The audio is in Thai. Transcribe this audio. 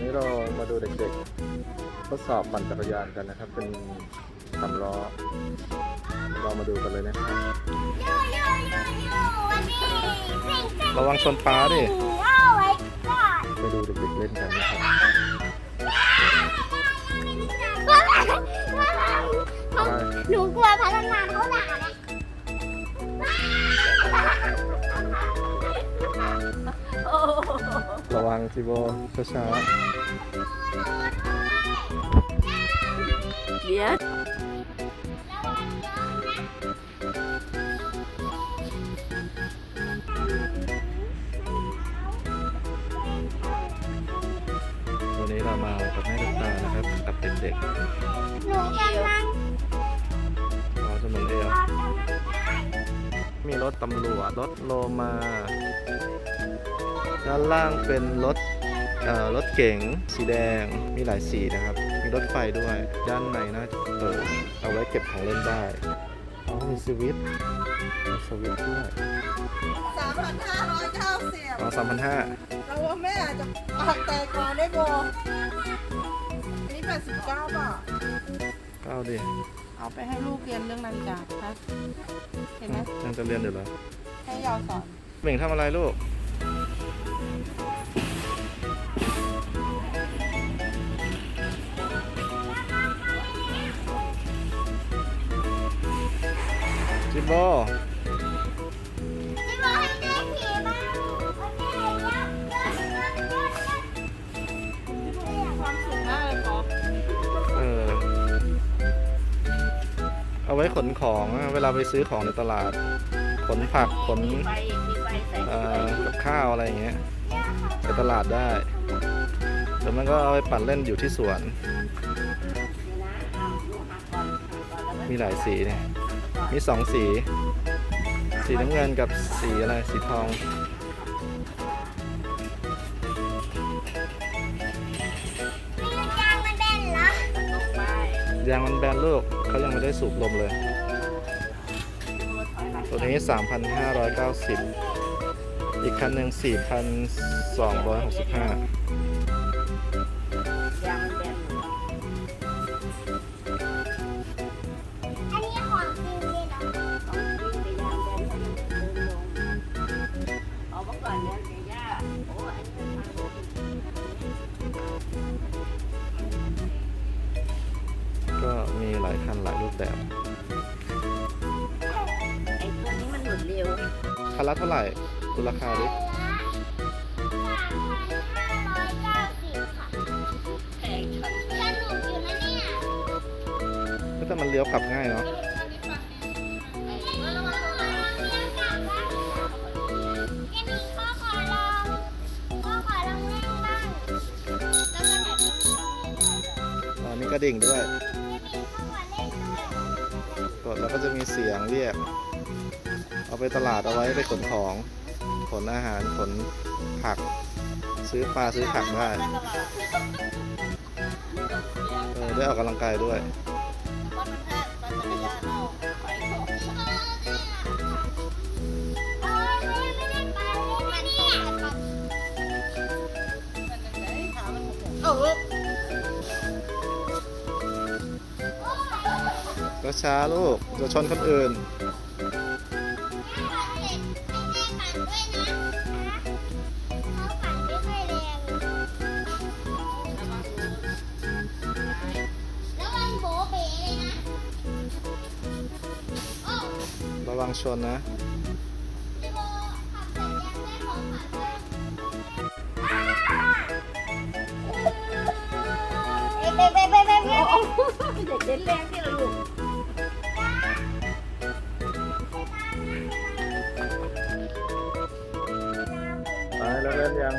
วันนี้เรามาดูเด็กๆ ทดสอบปั่นจักรยานกันนะครับ เป็นสามล้อ เรามาดูกันเลยนะครับระวังชนป้าดิเอาไว้ก่อนไปดูเด็กๆเล่นกันนะครับหนูกลัวพนักงานเขา วังจิโบช้าเดี๋ยวๆวันนี้เรามากับแม่ลูกตานะครับกับเด็กหนูกำลังๆรอจนหมดเอวมีรถตำรวจรถโลมา ด้านล่างเป็นรถเอ่อรถเก๋งสีแดงมีหลายสีนะครับ มีรถไฟด้วย ด้านในน่าจะเปิดเอาไว้เก็บของเล่นได้อ๋อมีสวิตช์มีสวิตช์ด้วยสามพันห้าร้อยเก้าสิบอ๋อสามพันห้าเราว่าแม่อาจจะปากแตกก่อนได้โบอันนี้แปดสิบเก้าบาทเอาดิเอาไปให้ลูกเรียนเรื่องนาฬิกาครับเห็นไหมยังจะเรียนอยู่เหรอให้ยาวสอนเบ่งทำอะไรลูก จิโบจะบอให้แม่ขี่บ้างโอเคยับยับยับยับความสุขมากเลยป๊อปเออ เอาไว้ขนของอะเวลาไปซื้อของในตลาด ขนผักขนไปมีไปใส่เอ่อกับข้าวอะไรอย่างเงี้ยไปตลาดได้หรือมันก็เอาไปปั่นเล่นอยู่ที่สวน มีหลายสีเนี่ย มีสองสี สีน้ำเงินกับสีอะไร สีทองมีลูกยางมันแบนเหรอไปยางมันแบนลูกเขายังไม่ได้สูบลมเลย ตัวนี้ 3,590 อีกคันหนึ่ง4,265ายคันหลายรูปแบบไอ้ตัวนี้มันหมุนเร็วคันละเท่าไหร่ดูราคาดิสามพันห้าร้อยเก้าสิบค่ะแพงชนสนุกอยู่นะเนี่ยแต่มันเลี้ยวกลับง่ายเนาะระวังระวังเลี้ยงกลับบ้านแกมีข้อขอลองข้อขอลองเล่นบ้างแล้วก็แถมมีข้อนี้ด้วยอ๋อมีกระดิ่งด้วย ด้วยกดแล้วก็จะมีเสียงเรียก เอาไปตลาดเอาไว้ไปขนของ ขนอาหารขนผัก ซื้อปลาซื้อผักได้เออได้ออกกำลังกายด้วยเก็ช้าลูกจะชนคนอื่น ระวังชนนะไปไปไปไปไปโอ้โหเด็กเล่นแรงที่ละลูก แล้วเล่นยัง